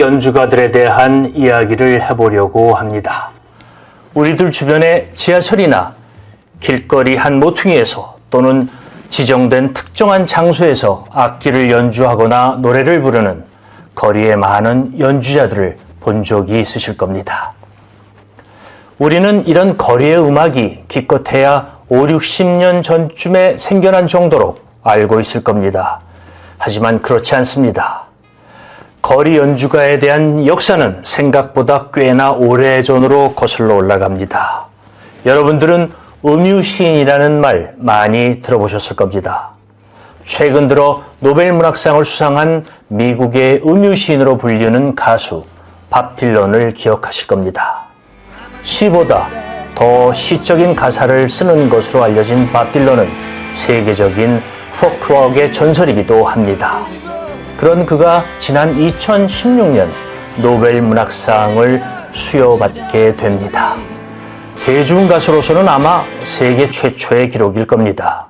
연주가들에 대한 이야기를 해보려고 합니다. 우리들 주변의 지하철이나 길거리 한 모퉁이에서 또는 지정된 특정한 장소에서 악기를 연주하거나 노래를 부르는 거리의 많은 연주자들을 본 적이 있으실 겁니다. 우리는 이런 거리의 음악이 기껏해야 5, 60년 전쯤에 생겨난 정도로 알고 있을 겁니다. 하지만 그렇지 않습니다. 거리 연주가에 대한 역사는 생각보다 꽤나 오래전으로 거슬러 올라갑니다. 여러분들은 음유시인이라는 말 많이 들어보셨을 겁니다. 최근 들어 노벨 문학상을 수상한 미국의 음유시인으로 불리는 가수 밥 딜런을 기억하실 겁니다. 시보다 더 시적인 가사를 쓰는 것으로 알려진 밥 딜런은 세계적인 포크록의 전설이기도 합니다. 그런 그가 지난 2016년 노벨 문학상을 수여받게 됩니다. 대중 가수로서는 아마 세계 최초의 기록일 겁니다.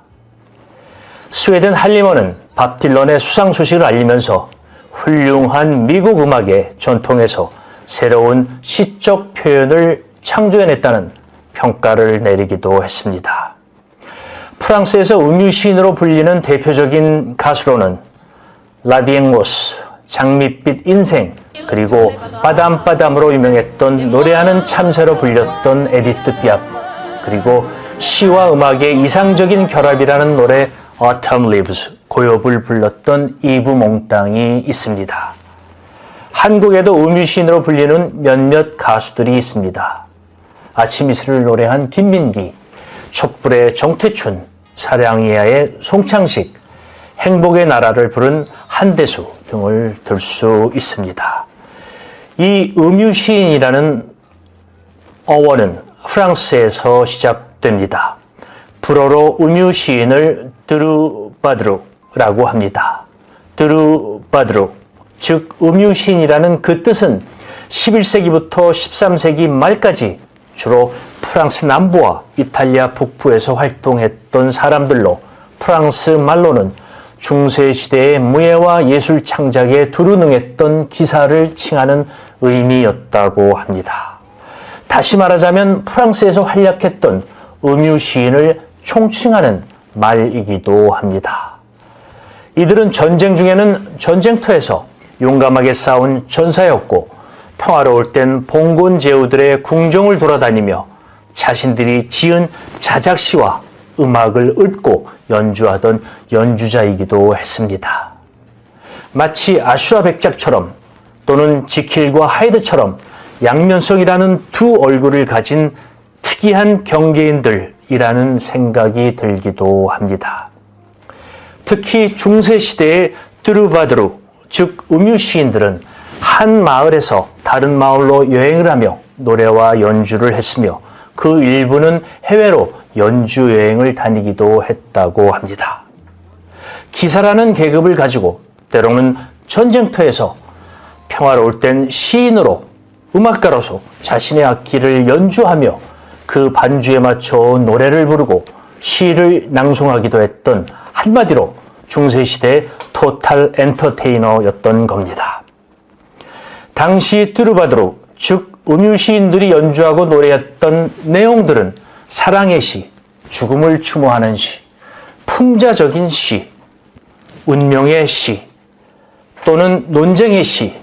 스웨덴 할리머는 밥 딜런의 수상 소식을 알리면서 훌륭한 미국 음악의 전통에서 새로운 시적 표현을 창조해냈다는 평가를 내리기도 했습니다. 프랑스에서 음유시인으로 불리는 대표적인 가수로는 라디앵로스, 장밋빛 인생, 그리고 빠담빠담으로 유명했던 노래하는 참새로 불렸던 에디트 피아프, 그리고 시와 음악의 이상적인 결합이라는 노래 Autumn Leaves, 고엽을 불렀던 이브 몽땅이 있습니다. 한국에도 음유시인으로 불리는 몇몇 가수들이 있습니다. 아침 이슬을 노래한 김민기, 촛불의 정태춘, 사랑이야의 송창식, 행복의 나라를 부른 한대수 등을 들 수 있습니다. 이 음유시인이라는 어원은 프랑스에서 시작됩니다. 불어로 음유시인을 드루바드루라고 합니다. 드루바드루, 즉 음유시인이라는 그 뜻은 11세기부터 13세기 말까지 주로 프랑스 남부와 이탈리아 북부에서 활동했던 사람들로 프랑스 말로는 중세 시대의 무예와 예술 창작에 두루능했던 기사를 칭하는 의미였다고 합니다. 다시 말하자면 프랑스에서 활약했던 음유 시인을 총칭하는 말이기도 합니다. 이들은 전쟁 중에는 전쟁터에서 용감하게 싸운 전사였고 평화로울 땐 봉건 제후들의 궁정을 돌아다니며 자신들이 지은 자작시와 음악을 읊고 연주하던 연주자이기도 했습니다. 마치 아슈라 백작처럼 또는 지킬과 하이드처럼 양면성이라는 두 얼굴을 가진 특이한 경계인들이라는 생각이 들기도 합니다. 특히 중세 시대의 뚜르바드루, 즉 음유 시인들은 한 마을에서 다른 마을로 여행을 하며 노래와 연주를 했으며 그 일부는 해외로 연주 여행을 다니기도 했다고 합니다. 기사라는 계급을 가지고 때로는 전쟁터에서 평화로울 땐 시인으로 음악가로서 자신의 악기를 연주하며 그 반주에 맞춰 노래를 부르고 시를 낭송하기도 했던 한마디로 중세시대의 토탈 엔터테이너였던 겁니다. 당시 뚜르바드로, 즉 음유시인들이 연주하고 노래했던 내용들은 사랑의 시, 죽음을 추모하는 시, 풍자적인 시, 운명의 시, 또는 논쟁의 시,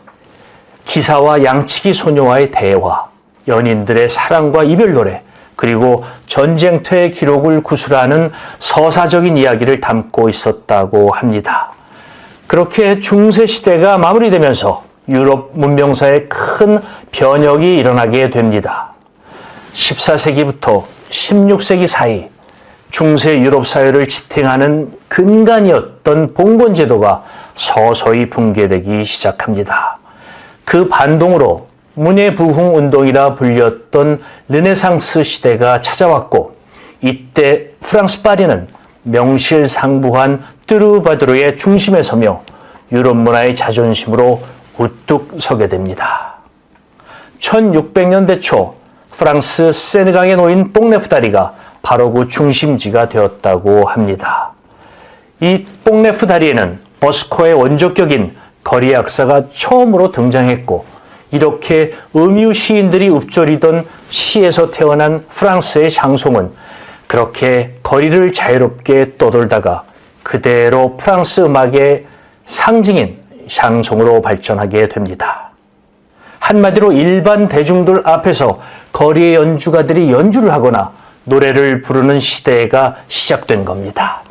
기사와 양치기 소녀와의 대화, 연인들의 사랑과 이별 노래, 그리고 전쟁터의 기록을 구술하는 서사적인 이야기를 담고 있었다고 합니다. 그렇게 중세 시대가 마무리되면서 유럽 문명사에 큰 변혁이 일어나게 됩니다. 14세기부터 16세기 사이 중세 유럽 사회를 지탱하는 근간이었던 봉건 제도가 서서히 붕괴되기 시작합니다. 그 반동으로 문예 부흥 운동이라 불렸던 르네상스 시대가 찾아왔고 이때 프랑스 파리는 명실상부한 뚜르바드로의 중심에 서며 유럽 문화의 자존심으로 우뚝 서게 됩니다. 1600년대 초 프랑스 세느강에 놓인 뽕네프 다리가 바로 그 중심지가 되었다고 합니다. 이 뽕네프 다리에는 버스커의 원조격인 거리 약사가 처음으로 등장했고 이렇게 음유 시인들이 읊조리던 시에서 태어난 프랑스의 샹송은 그렇게 거리를 자유롭게 떠돌다가 그대로 프랑스 음악의 상징인 샹송으로 발전하게 됩니다. 한마디로 일반 대중들 앞에서 거리의 연주가들이 연주를 하거나 노래를 부르는 시대가 시작된 겁니다.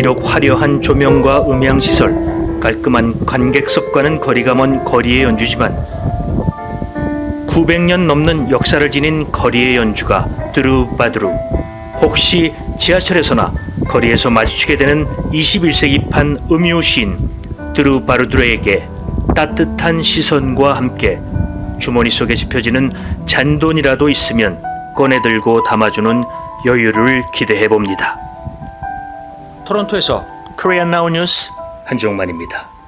비록 화려한 조명과 음향 시설, 깔끔한 관객석과는 거리가 먼 거리의 연주지만 900년 넘는 역사를 지닌 거리의 연주가 드루바드루 혹시 지하철에서나 거리에서 마주치게 되는 21세기판 음유 시인 드루바르드레에게 따뜻한 시선과 함께 주머니 속에 집혀지는 잔돈이라도 있으면 꺼내들고 담아주는 여유를 기대해 봅니다. 토론토에서 코리안 나우 뉴스 한종만입니다.